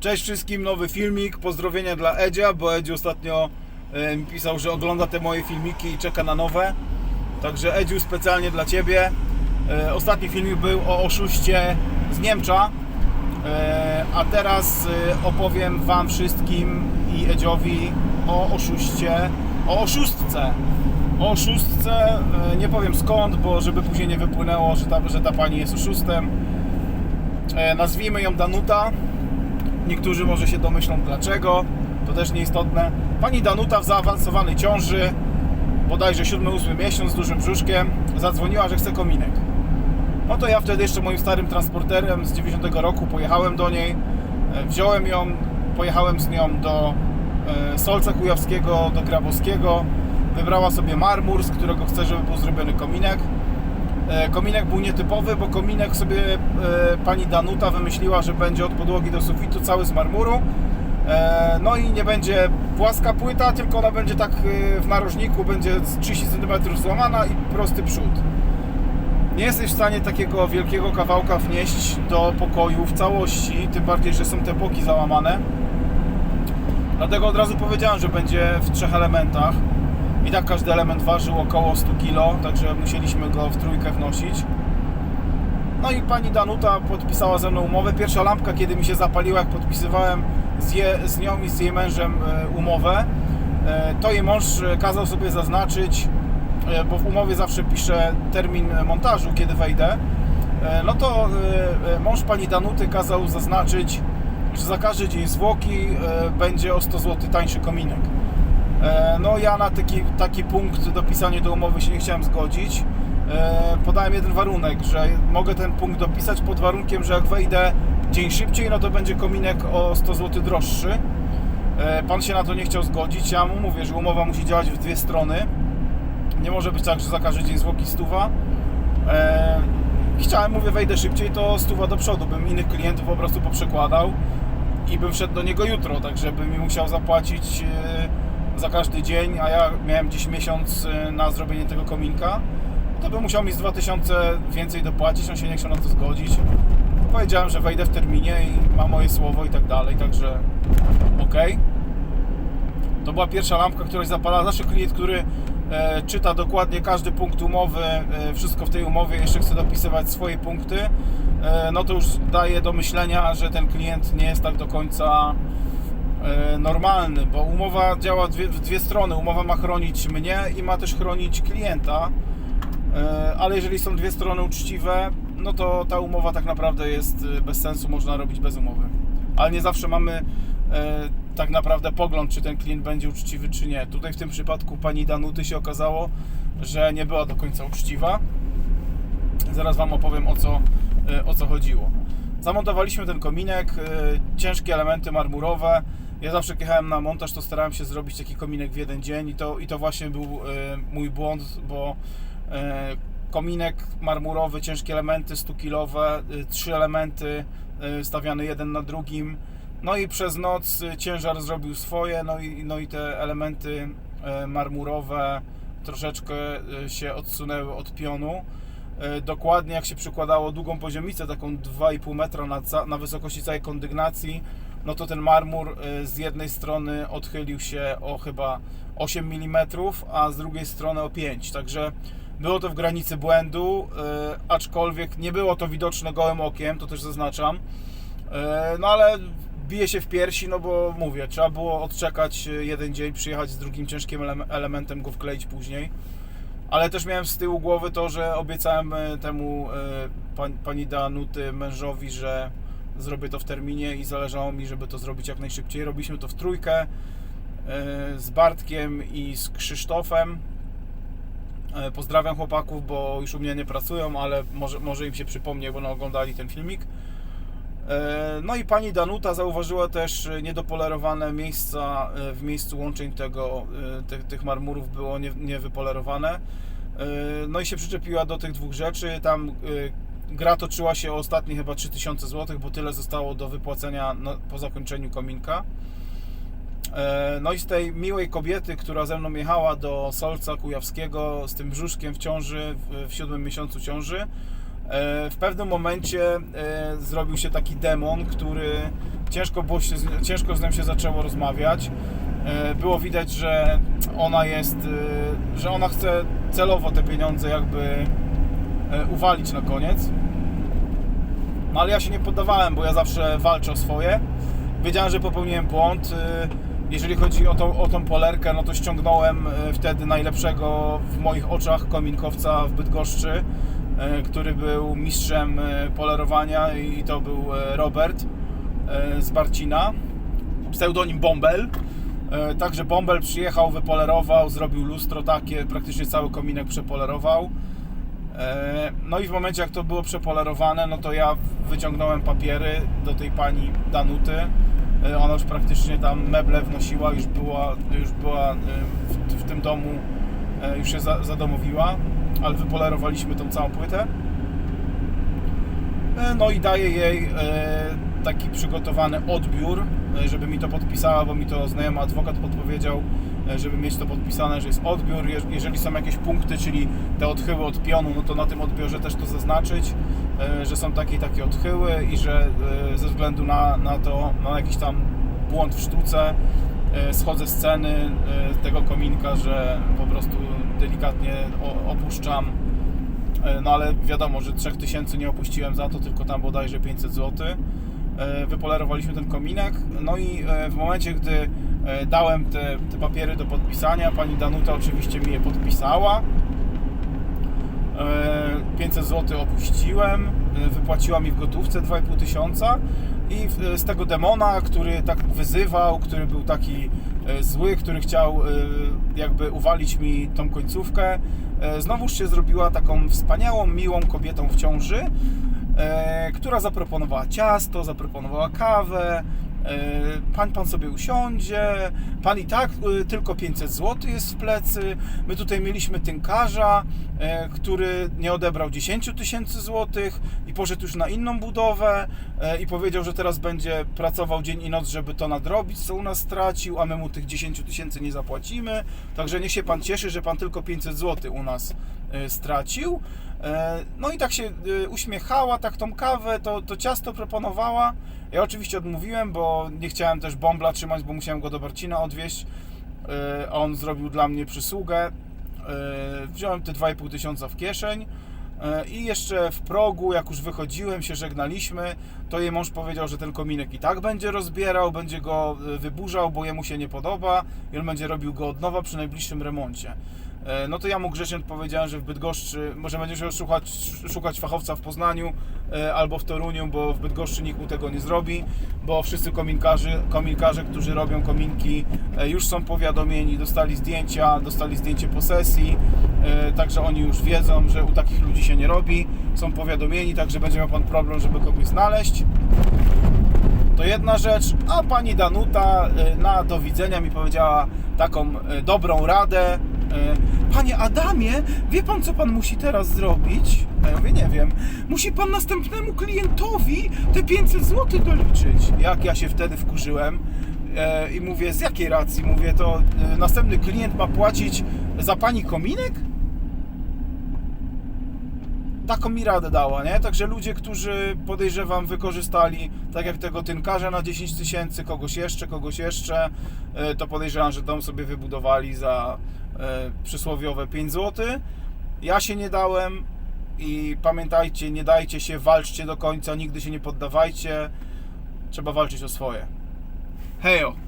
Cześć wszystkim, nowy filmik. Pozdrowienia dla Edzia, bo Edziu ostatnio mi pisał, że ogląda te moje filmiki i czeka na nowe. Także Edziu specjalnie dla Ciebie. E, Ostatni filmik był o oszuście z Niemcza. E, A teraz e, opowiem Wam wszystkim i Edziowi o oszuście, o oszustce. O oszustce, e, nie powiem skąd, bo żeby później nie wypłynęło, że ta, że ta pani jest oszustem. E, Nazwijmy ją Danuta. Niektórzy może się domyślą dlaczego, to też nieistotne. Pani Danuta w zaawansowanej ciąży, bodajże 7-8 miesiąc z dużym brzuszkiem, zadzwoniła, że chce kominek. No to ja wtedy jeszcze moim starym transporterem z 90 roku pojechałem do niej, e, wziąłem ją, pojechałem z nią do e, Solca Kujawskiego, do Grabowskiego. Wybrała sobie marmur, z którego chce, żeby był zrobiony kominek. E, Kominek był nietypowy, bo kominek sobie e, pani Danuta wymyśliła, że będzie od podłogi do sufitu cały z marmuru. E, No i nie będzie płaska płyta, tylko ona będzie tak w narożniku, będzie z 30 cm złamana i prosty przód. Nie jesteś w stanie takiego wielkiego kawałka wnieść do pokoju w całości, tym bardziej, że są te boki załamane. Dlatego od razu powiedziałem, że będzie w trzech elementach. I tak każdy element ważył około 100 kg, także musieliśmy go w trójkę wnosić. No i pani Danuta podpisała ze mną umowę. Pierwsza lampka, kiedy mi się zapaliła, jak podpisywałem z, je, z nią i z jej mężem e, umowę, e, to jej mąż e, kazał sobie zaznaczyć, bo w umowie zawsze pisze termin montażu, kiedy wejdę. No to mąż pani Danuty kazał zaznaczyć, że za każdy dzień zwłoki będzie o 100 zł tańszy kominek. E, No ja na taki, taki punkt dopisania do umowy się nie chciałem zgodzić. E, Podałem jeden warunek, że mogę ten punkt dopisać pod warunkiem, że jak wejdę dzień szybciej, no to będzie kominek o 100 zł droższy. E, Pan się na to nie chciał zgodzić. Ja mu mówię, że umowa musi działać w dwie strony. Nie może być tak, że za każdy dzień zwłoki stuwa. Chciałem, mówię, wejdę szybciej, to stuwa do przodu. Bym innych klientów po prostu poprzekładał i bym wszedł do niego jutro, tak żeby mi musiał zapłacić za każdy dzień, a ja miałem gdzieś miesiąc e, na zrobienie tego kominka, to bym musiał mi z 2000 więcej dopłacić, on się nie chciał na to zgodzić. Powiedziałem, że wejdę w terminie i ma moje słowo i tak dalej, także okej. To była pierwsza lampka, która się zapala. Zawsze klient, który e, czyta dokładnie każdy punkt umowy, e, wszystko w tej umowie, jeszcze chce dopisywać swoje punkty, e, no to już daje do myślenia, że ten klient nie jest tak do końca normalny, bo umowa działa dwie, w dwie strony. Umowa ma chronić mnie i ma też chronić klienta, e, ale jeżeli są dwie strony uczciwe, no to ta umowa tak naprawdę jest e, bez sensu, można robić bez umowy. Ale nie zawsze mamy e, tak naprawdę pogląd, czy ten klient będzie uczciwy, czy nie. Tutaj w tym przypadku pani Danuty się okazało, że nie była do końca uczciwa. Zaraz Wam opowiem o co, e, o co chodziło. Zamontowaliśmy ten kominek, e, ciężkie elementy marmurowe. Ja zawsze jechałem na montaż, to starałem się zrobić taki kominek w jeden dzień i to, i to właśnie był e, mój błąd, bo e, kominek marmurowy, ciężkie elementy 100-kilowe, e, trzy elementy stawiane jeden na drugim. No i przez noc ciężar zrobił swoje, no i, no i te elementy marmurowe troszeczkę się odsunęły od pionu. Dokładnie jak się przykładało długą poziomicę, taką 2,5 metra na, na wysokości całej kondygnacji, no to ten marmur e, z jednej strony odchylił się o chyba 8 mm, a z drugiej strony o 5. Także było to w granicy błędu, e, aczkolwiek nie było to widoczne gołym okiem, to też zaznaczam. E, No ale bije się w piersi, no bo mówię, trzeba było odczekać jeden dzień, przyjechać z drugim ciężkim elem- elementem, go wkleić później. Ale też miałem z tyłu głowy to, że obiecałem temu pan, pani Danuty mężowi, że zrobię to w terminie i zależało mi, żeby to zrobić jak najszybciej. Robiliśmy to w trójkę e, z Bartkiem i z Krzysztofem. E, Pozdrawiam chłopaków, bo już u mnie nie pracują, ale może, może im się przypomnie, bo no, oglądali ten filmik. E, No i pani Danuta zauważyła też niedopolerowane miejsca w miejscu łączeń tego, tych, tych marmurów było nie- niewypolerowane. No i się przyczepiła do tych dwóch rzeczy. Tam gra toczyła się o ostatnie chyba 3000 zł, bo tyle zostało do wypłacenia na- po zakończeniu kominka. E, No i z tej miłej kobiety, która ze mną jechała do Solca Kujawskiego z tym brzuszkiem w ciąży, w, siódmym miesiącu ciąży, E, W pewnym momencie e, zrobił się taki demon, który ciężko, było się, ciężko z nim się zaczęło rozmawiać. Było widać, że ona jest, że ona chce celowo te pieniądze jakby uwalić na koniec. No ale ja się nie poddawałem, bo ja zawsze walczę o swoje. Wiedziałem, że popełniłem błąd. E, Jeżeli chodzi o tą, o tą polerkę, no to ściągnąłem e, wtedy najlepszego w moich oczach kominkowca w Bydgoszczy, e, który był mistrzem e, polerowania i to był e, Robert e, z Barcina, pseudonim Bombel. E, Także Bombel przyjechał, wypolerował, zrobił lustro takie, praktycznie cały kominek przepolerował. E, No i w momencie jak to było przepolerowane, no to ja wyciągnąłem papiery do tej pani Danuty. E, Ona już praktycznie tam meble wnosiła, już była, już była e, w, w tym domu, już się za, zadomowiła, ale wypolerowaliśmy tą całą płytę. No i daję jej taki przygotowany odbiór, żeby mi to podpisała, bo mi to znajomy adwokat podpowiedział, żeby mieć to podpisane, że jest odbiór. Je- Jeżeli są jakieś punkty, czyli te odchyły od pionu, no to na tym odbiorze też to zaznaczyć, e, że są takie takie odchyły i że e, ze względu na, na to, na jakiś tam błąd w sztuce, e, schodzę z sceny e, tego kominka, że po prostu delikatnie opuszczam E, No ale wiadomo, że 3000 nie opuściłem za to, tylko tam bodajże 500 zł. E, Wypolerowaliśmy ten kominek. No i e, w momencie, gdy e, dałem te, te papiery do podpisania, pani Danuta oczywiście mi je podpisała. E, 500 zł opuściłem, e, wypłaciła mi w gotówce 2,5 tysiąca. I e, z tego demona, który tak wyzywał, który był taki e, zły, który chciał e, jakby uwalić mi tą końcówkę, e, znowuż się zrobiła taką wspaniałą, miłą kobietą w ciąży, e, która zaproponowała ciasto, zaproponowała kawę, e, pan, pan sobie usiądzie, pan i tak e, tylko 500 zł jest w plecy, my tutaj mieliśmy tynkarza, e, który nie odebrał 10 tysięcy złotych i poszedł już na inną budowę e, i powiedział, że teraz będzie pracował dzień i noc, żeby to nadrobić, co u nas stracił, a my mu tych 10 tysięcy nie zapłacimy, także niech się pan cieszy, że pan tylko 500 zł u nas e, stracił. E, No i tak się e, uśmiechała, tak tą kawę, to, to ciasto proponowała. Ja oczywiście odmówiłem, bo nie chciałem też bombla trzymać, bo musiałem go do Barcina odwieźć. E, on zrobił dla mnie przysługę. E, Wziąłem te 2,5 tysiąca w kieszeń. E, I jeszcze w progu, jak już wychodziłem, się żegnaliśmy, to jej mąż powiedział, że ten kominek i tak będzie rozbierał, będzie go wyburzał, bo jemu się nie podoba i on będzie robił go od nowa przy najbliższym remoncie. E, No to ja mu grzecznie odpowiedziałem, że w Bydgoszczy może będzie musiał szukać, szukać fachowca w Poznaniu e, albo w Toruniu, bo w Bydgoszczy nikt mu tego nie zrobi, bo wszyscy kominkarze, kominkarze którzy robią kominki e, już są powiadomieni, dostali zdjęcia, dostali zdjęcie posesji, e, także oni już wiedzą, że u takich ludzi się nie robi, są powiadomieni, także będzie miał Pan problem, żeby kogoś znaleźć. To jedna rzecz, a pani Danuta na do widzenia mi powiedziała taką dobrą radę. E, Panie Adamie, wie pan co pan musi teraz zrobić? A ja mówię, nie wiem. Musi pan następnemu klientowi te 500 zł doliczyć. Jak ja się wtedy wkurzyłem e, i mówię, z jakiej racji? Mówię, to e, następny klient ma płacić za pani kominek? Taką mi radę dała, nie? Także ludzie, którzy podejrzewam wykorzystali, tak jak tego tynkarza na 10 tysięcy, kogoś jeszcze, kogoś jeszcze, e, to podejrzewam, że dom sobie wybudowali za e, przysłowiowe 5 zł. Ja się nie dałem i pamiętajcie, nie dajcie się, walczcie do końca, nigdy się nie poddawajcie. Trzeba walczyć o swoje. Hejo!